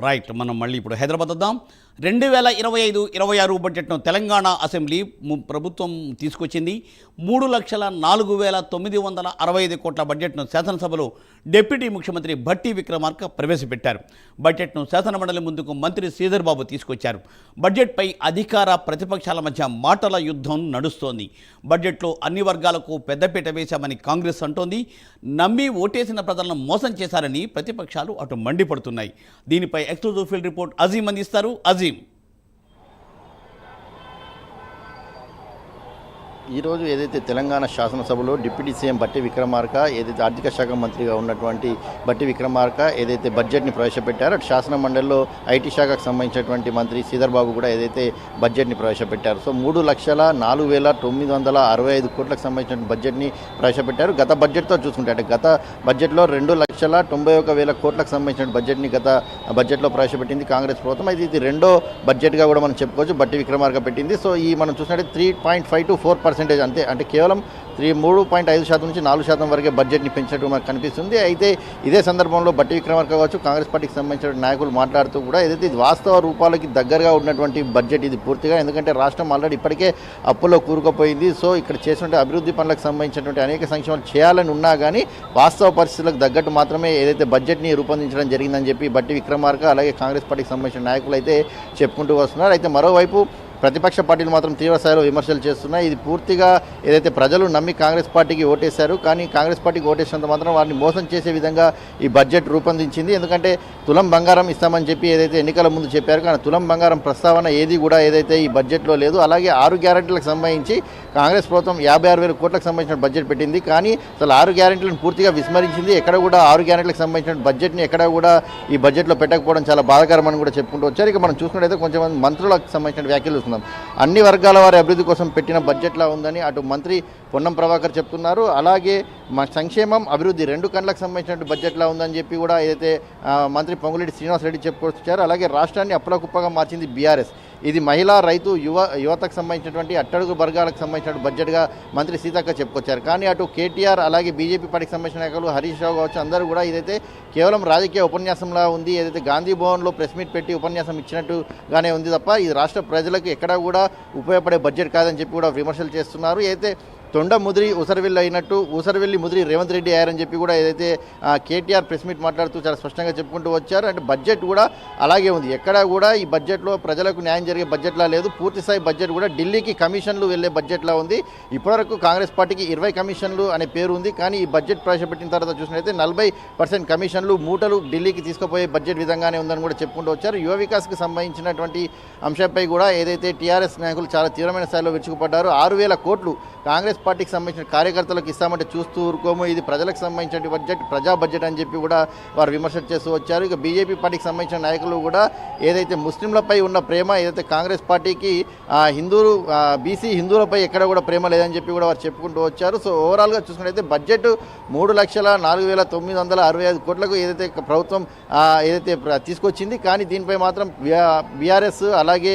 Right మనం మళ్ళీ ఇప్పుడు హైదరాబాద్ వద్దాం. రెండు వేల ఇరవై ఐదు ఇరవై ఆరు బడ్జెట్ను తెలంగాణ అసెంబ్లీ ము- ప్రభుత్వం తీసుకొచ్చింది. మూడు లక్షల నాలుగు వేల తొమ్మిది వందల అరవై ఐదు కోట్ల బడ్జెట్ను శాసనసభలో డిప్యూటీ ముఖ్యమంత్రి భట్టి విక్రమార్క ప్రవేశపెట్టారు. బడ్జెట్ను శాసనమండలి ముందుకు మంత్రి శ్రీధర్ బాబు తీసుకొచ్చారు. బడ్జెట్పై అధికార ప్రతిపక్షాల మధ్య మాటల యుద్ధం నడుస్తోంది. బడ్జెట్లో అన్ని వర్గాలకు పెద్దపీట వేశామని కాంగ్రెస్ అంటోంది. నమ్మి ఓటేసిన ప్రజలను మోసం చేశారని ప్రతిపక్షాలు అటు మండిపడుతున్నాయి. దీనిపై ఎక్స్క్లూజివ్ ఫీల్డ్ రిపోర్ట్ అజీం అందిస్తారు. అజీం ఈరోజు ఏదైతే తెలంగాణ శాసనసభలో డిప్యూటీ సీఎం బట్టి విక్రమార్క ఏదైతే ఆర్థిక శాఖ మంత్రిగా ఉన్నటువంటి బట్టి విక్రమార్క ఏదైతే బడ్జెట్ని ప్రవేశపెట్టారో అటు శాసన మండలిలో ఐటీ శాఖకు సంబంధించినటువంటి మంత్రి శ్రీధర్ బాబు కూడా ఏదైతే బడ్జెట్ని ప్రవేశపెట్టారు. సో మూడు లక్షల నాలుగు వేల తొమ్మిది వందల అరవై ఐదు కోట్లకు సంబంధించిన బడ్జెట్ని ప్రవేశపెట్టారు. గత బడ్జెట్తో చూసుకుంటే అంటే గత బడ్జెట్లో రెండు లక్షల తొంభై ఒక వేల కోట్లకు సంబంధించిన బడ్జెట్ని గత బడ్జెట్లో ప్రవేశపెట్టింది కాంగ్రెస్ ప్రభుత్వం. అయితే ఇది రెండో బడ్జెట్గా కూడా మనం చెప్పుకోవచ్చు బట్టి విక్రమార్క పెట్టింది. సో ఈ మనం చూసినట్టే three point five to four percentage అంతే. అంటే కేవలం త్రీ మూడు పాయింట్ ఐదు శాతం నుంచి నాలుగు శాతం వరకే బడ్జెట్ని పెంచినట్టు మనకు కనిపిస్తుంది. అయితే ఇదే సందర్భంలో బట్టి విక్రమార్క కావచ్చు కాంగ్రెస్ పార్టీకి సంబంధించిన నాయకులు మాట్లాడుతూ కూడా ఏదైతే ఇది వాస్తవ రూపాలకి దగ్గరగా ఉన్నటువంటి బడ్జెట్ ఇది పూర్తిగా ఎందుకంటే రాష్ట్రం ఆల్రెడీ ఇప్పటికే అప్పులో కూరుకుపోయింది. సో ఇక్కడ చేసినటువంటి అభివృద్ధి పనులకు సంబంధించినటువంటి అనేక సంక్షేమాలు చేయాలని ఉన్నా కానీ వాస్తవ పరిస్థితులకు తగ్గట్టు మాత్రమే ఏదైతే బడ్జెట్ని రూపొందించడం జరిగిందని చెప్పి బట్టి విక్రమార్క అలాగే కాంగ్రెస్ పార్టీకి సంబంధించిన నాయకులు అయితే చెప్పుకుంటూ వస్తున్నారు. అయితే మరోవైపు ప్రతిపక్ష పార్టీలు మాత్రం తీవ్ర స్థాయిలో విమర్శలు చేస్తున్నాయి. ఇది పూర్తిగా ఏదైతే ప్రజలు నమ్మి కాంగ్రెస్ పార్టీకి ఓటేశారు కానీ కాంగ్రెస్ పార్టీకి ఓటేసినంత మాత్రం వారిని మోసం చేసే విధంగా ఈ బడ్జెట్ రూపొందించింది. ఎందుకంటే తులం బంగారం ఇస్తామని చెప్పి ఏదైతే ఎన్నికల ముందు చెప్పారు కానీ తులం బంగారం ప్రస్తావన ఏది కూడా ఏదైతే ఈ బడ్జెట్లో లేదు. అలాగే ఆరు గ్యారంటీలకు సంబంధించి కాంగ్రెస్ ప్రభుత్వం యాభై ఆరు వేల కోట్లకు సంబంధించిన బడ్జెట్ పెట్టింది. కానీ అసలు ఆరు గ్యారెంటీలను పూర్తిగా విస్మరించింది. ఎక్కడ కూడా ఆరు గ్యారెంటీలకు సంబంధించిన బడ్జెట్ని ఎక్కడ కూడా ఈ బడ్జెట్లో పెట్టకపోవడం చాలా బాధాకరమని కూడా చెప్పుకుంటూ వచ్చారు. ఇక మనం చూసుకున్నట్టయితే కొంచెం మంత్రులకు సంబంధించిన వ్యాఖ్యలు చూస్తున్నాం. అన్ని వర్గాల వారి అభివృద్ధి కోసం పెట్టిన బడ్జెట్లా ఉందని అటు మంత్రి పొన్నం ప్రభాకర్ చెప్తున్నారు. అలాగే మా సంక్షేమం అభివృద్ధి రెండు కండ్లకు సంబంధించిన బడ్జెట్లా ఉందని చెప్పి కూడా ఏదైతే మంత్రి పొంగులేటి శ్రీనివాసరెడ్డి చెప్పుకొచ్చారు. అలాగే రాష్ట్రాన్ని అప్పులకుప్పగా మార్చింది బీఆర్ఎస్. ఇది మహిళా రైతు యువ యువతకు సంబంధించినటువంటి అట్టడుగు వర్గాలకు సంబంధించిన బడ్జెట్గా మంత్రి సీతక్క చెప్పుకొచ్చారు. కానీ అటు కేటీఆర్ అలాగే బీజేపీ పార్టీకి సంబంధించిన నాయకులు హరీష్ రావు కావచ్చు అందరూ కూడా ఇదైతే కేవలం రాజకీయ ఉపన్యాసంలా ఉంది. ఏదైతే గాంధీ భవన్లో ప్రెస్ మీట్ పెట్టి ఉపన్యాసం ఇచ్చినట్టుగానే ఉంది తప్ప ఇది రాష్ట్ర ప్రజలకు ఎక్కడా కూడా ఉపయోగపడే బడ్జెట్ కాదని చెప్పి కూడా విమర్శలు చేస్తున్నారు. అయితే తొండ ముదిరి ఉసరవెల్లి అయినట్టు ఉసరవెల్లి ముదిరి రేవంత్ రెడ్డి అయ్యారని చెప్పి కూడా ఏదైతే కేటీఆర్ ప్రెస్ మీట్ మాట్లాడుతూ చాలా స్పష్టంగా చెప్పుకుంటూ వచ్చారు. అంటే బడ్జెట్ కూడా అలాగే ఉంది. ఎక్కడా కూడా ఈ బడ్జెట్లో ప్రజలకు న్యాయం జరిగే బడ్జెట్లా లేదు. పూర్తి స్థాయి బడ్జెట్ కూడా ఢిల్లీకి కమిషన్లు వెళ్ళే బడ్జెట్లా ఉంది. ఇప్పటివరకు కాంగ్రెస్ పార్టీకి ఇరవై కమిషన్లు అనే పేరు ఉంది. కానీ ఈ బడ్జెట్ ప్రవేశపెట్టిన తర్వాత చూసినట్లయితే నలభై పర్సెంట్ కమిషన్లు మూటలు ఢిల్లీకి తీసుకుపోయే బడ్జెట్ విధంగానే ఉందని కూడా చెప్పుకుంటూ వచ్చారు. యువ వికాస్కి సంబంధించినటువంటి అంశంపై కూడా ఏదైతే టీఆర్ఎస్ నాయకులు చాలా తీవ్రమైన స్థాయిలో విరుచుకుపడ్డారు ఆరు వేల కోట్లు కాంగ్రెస్ పార్టీకి సంబంధించిన కార్యకర్తలకు ఇస్తామంటే చూస్తూ ఊరుకోము. ఇది ప్రజలకు సంబంధించిన బడ్జెట్ ప్రజా బడ్జెట్ అని చెప్పి కూడా వారు విమర్శలు చేస్తూ వచ్చారు. ఇక బీజేపీ పార్టీకి సంబంధించిన నాయకులు కూడా ఏదైతే ముస్లింలపై ఉన్న ప్రేమ ఏదైతే కాంగ్రెస్ పార్టీకి హిందువులు బీసీ హిందువులపై ఎక్కడ కూడా ప్రేమ లేదని చెప్పి కూడా వారు చెప్పుకుంటూ వచ్చారు. సో ఓవరాల్గా చూసుకున్నట్లయితే బడ్జెట్ మూడు లక్షల నాలుగు వేల తొమ్మిది వందల అరవై ఐదు కోట్లకు ఏదైతే ప్రభుత్వం ఏదైతే తీసుకొచ్చింది కానీ దీనిపై మాత్రం బీఆర్ఎస్ అలాగే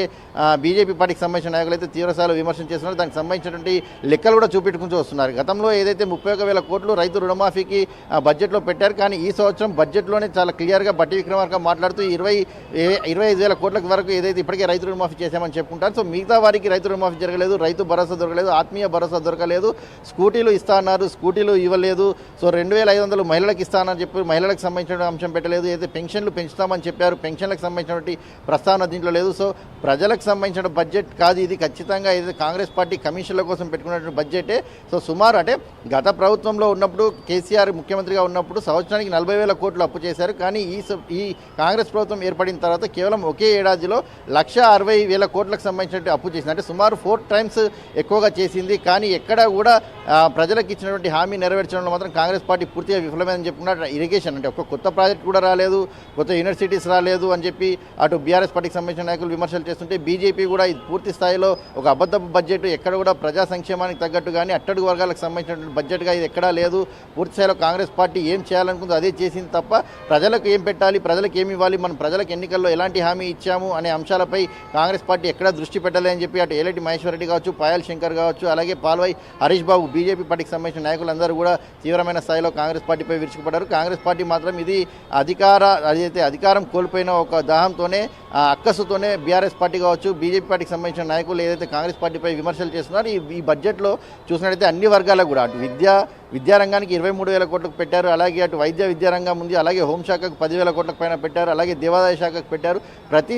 బీజేపీ పార్టీకి సంబంధించిన నాయకులు అయితే తీవ్రస్థాయిలో విమర్శలు చేస్తున్నారు. దానికి సంబంధించినటువంటి లెక్కలు కూడా చూపెట్టుకుంటూ వస్తున్నారు. గతంలో ఏదైతే ముప్పై ఒక వేల కోట్లు రైతు రుణమాఫీకి బడ్జెట్లో పెట్టారు కానీ ఈ సంవత్సరం బడ్జెట్లోనే చాలా క్లియర్గా బట్టి విక్రమార్క మాట్లాడుతూ ఇరవై ఇరవై ఐదు వేల కోట్ల వరకు ఏదైతే ఇప్పటికే రైతు రుణమాఫీ చేశామని చెప్పుకుంటారు. సో మిగతా వారికి రైతు రుణమాఫీ జరగలేదు రైతు భరోసా దొరకలేదు ఆత్మీయ భరోసా దొరకలేదు స్కూటీలు ఇస్తా అన్నారు స్కూటీలు ఇవ్వలేదు. సో రెండు వేల ఐదు వందలు మహిళలకు ఇస్తానని చెప్పి మహిళలకు సంబంధించిన అంశం పెట్టలేదు. ఏదైతే పెన్షన్లు పెంచుతామని చెప్పారు పెన్షన్లకు సంబంధించినటువంటి ప్రస్తావన దీంట్లో లేదు. సో ప్రజలకు సంబంధించిన బడ్జెట్ కాదు ఇది. ఖచ్చితంగా ఇది కాంగ్రెస్ పార్టీ కమిషన్ల కోసం పెట్టుకున్నటువంటి బడ్జెటే. సో సుమారు అంటే గత ప్రభుత్వంలో ఉన్నప్పుడు కేసీఆర్ ముఖ్యమంత్రిగా ఉన్నప్పుడు సంవత్సరానికి నలభై వేల కోట్లు అప్పు చేశారు. కానీ ఈ స- ఈ కాంగ్రెస్ ప్రభుత్వం ఏర్పడిన తర్వాత కేవలం ఒకే ఏడాదిలో లక్ష అరవై వేల కోట్లకు సంబంధించినటువంటి అప్పు చేసింది. అంటే సుమారు ఫోర్ టైమ్స్ ఎక్కువగా చేసింది. కానీ ఎక్కడా కూడా ప్రజలకు ఇచ్చినటువంటి హామీ నెరవేర్చడంలో మాత్రం కాంగ్రెస్ పార్టీ పూర్తిగా విఫలమైందని చెప్పుకున్నారు ఇరిగేషన్ అంటే ఒక కొత్త ప్రాజెక్ట్ కూడా రాలేదు కొత్త యూనివర్సిటీస్ రాలేదు అని చెప్పి అటు బీఆర్ఎస్ పార్టీకి సంబంధించిన నాయకులు విమర్శలు చేస్తుంటే బీ బీజేపీ కూడా ఇది పూర్తి స్థాయిలో ఒక అబద్ధపు బడ్జెట్ ఎక్కడ కూడా ప్రజా సంక్షేమానికి తగ్గట్టు కానీ అట్టడుగు వర్గాలకు సంబంధించినటువంటి బడ్జెట్గా ఇది ఎక్కడా లేదు. పూర్తి స్థాయిలో కాంగ్రెస్ పార్టీ ఏం చేయాలనుకుందో అదే చేసింది తప్ప ప్రజలకు ఏం పెట్టాలి ప్రజలకు ఏమి ఇవ్వాలి మనం ప్రజలకు ఎన్నికల్లో ఎలాంటి హామీ ఇచ్చాము అనే అంశాలపై కాంగ్రెస్ పార్టీ ఎక్కడా దృష్టి పెట్టలేదని చెప్పి అటు ఏలటి మహేశ్వర రెడ్డి కావచ్చు పాయల్ శంకర్ కావచ్చు అలాగే పాల్వై హరీష్ బాబు బీజేపీ పార్టీకి సంబంధించిన నాయకులందరూ కూడా తీవ్రమైన స్థాయిలో కాంగ్రెస్ పార్టీపై విరుచుకుపడ్డారు. కాంగ్రెస్ పార్టీ మాత్రం ఇది అధికార అదైతే అధికారం కోల్పోయిన ఒక దాహంతోనే అక్కసుతోనే బీఆర్ఎస్ పార్టీ కావచ్చు బీజేపీ పార్టీకి సంబంధించిన నాయకులు ఏదైతే కాంగ్రెస్ పార్టీపై విమర్శలు చేస్తున్నారో ఈ ఈ బడ్జెట్లో చూసినట్టయితే అన్ని వర్గాలకు కూడా అటు విద్య విద్యారంగానికి ఇరవై మూడు వేల కోట్లకు పెట్టారు. అలాగే అటు వైద్య విద్యారంగం ఉంది అలాగే హోంశాఖకు పదివేల కోట్లకు పైన పెట్టారు అలాగే దేవాదాయ శాఖకు పెట్టారు. ప్రతి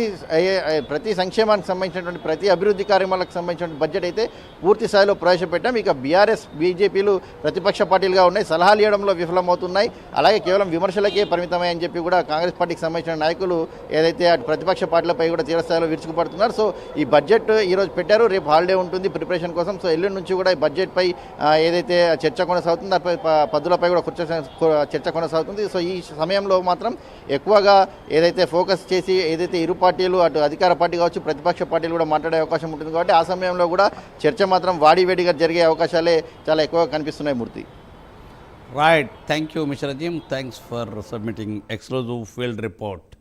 ప్రతి సంక్షేమానికి సంబంధించినటువంటి ప్రతి అభివృద్ధి కార్యక్రమాలకు సంబంధించినటువంటి బడ్జెట్ అయితే పూర్తి స్థాయిలో ప్రవేశపెట్టాం. ఇక బీఆర్ఎస్ బీజేపీలు ప్రతిపక్ష పార్టీలుగా ఉన్నాయి సలహాలు ఇవ్వడంలో విఫలమవుతున్నాయి. అలాగే కేవలం విమర్శలకే పరిమితమై అని చెప్పి కూడా కాంగ్రెస్ పార్టీకి సంబంధించిన నాయకులు ఏదైతే అటు ప్రతిపక్ష పార్టీలపై కూడా తీవ్రస్థాయిలో విరుచుకుపడుతున్నారు. సో ఈ బడ్జెట్ ఈరోజు పెట్టారు. రేపు హాలిడే ఉంటుంది ప్రిపరేషన్ కోసం. సో ఎల్లుండి నుంచి కూడా ఈ బడ్జెట్పై ఏదైతే చర్చ కొనసాగుతుంది దానిపై పద్దులపై కూడా కుర్చ చర్చ కొనసాగుతుంది. సో ఈ సమయంలో మాత్రం ఎక్కువగా ఏదైతే ఫోకస్ చేసి ఏదైతే ఇరు పార్టీలు అటు అధికార పార్టీ కావచ్చు ప్రతిపక్ష పార్టీలు కూడా మాట్లాడే అవకాశం ఉంటుంది కాబట్టి ఆ సమయంలో కూడా చర్చ మాత్రం వాడివేడిగా జరిగే అవకాశాలే చాలా ఎక్కువగా కనిపిస్తున్నాయి Murthy. Right thank you mister Azeem thanks for submitting exclusive field report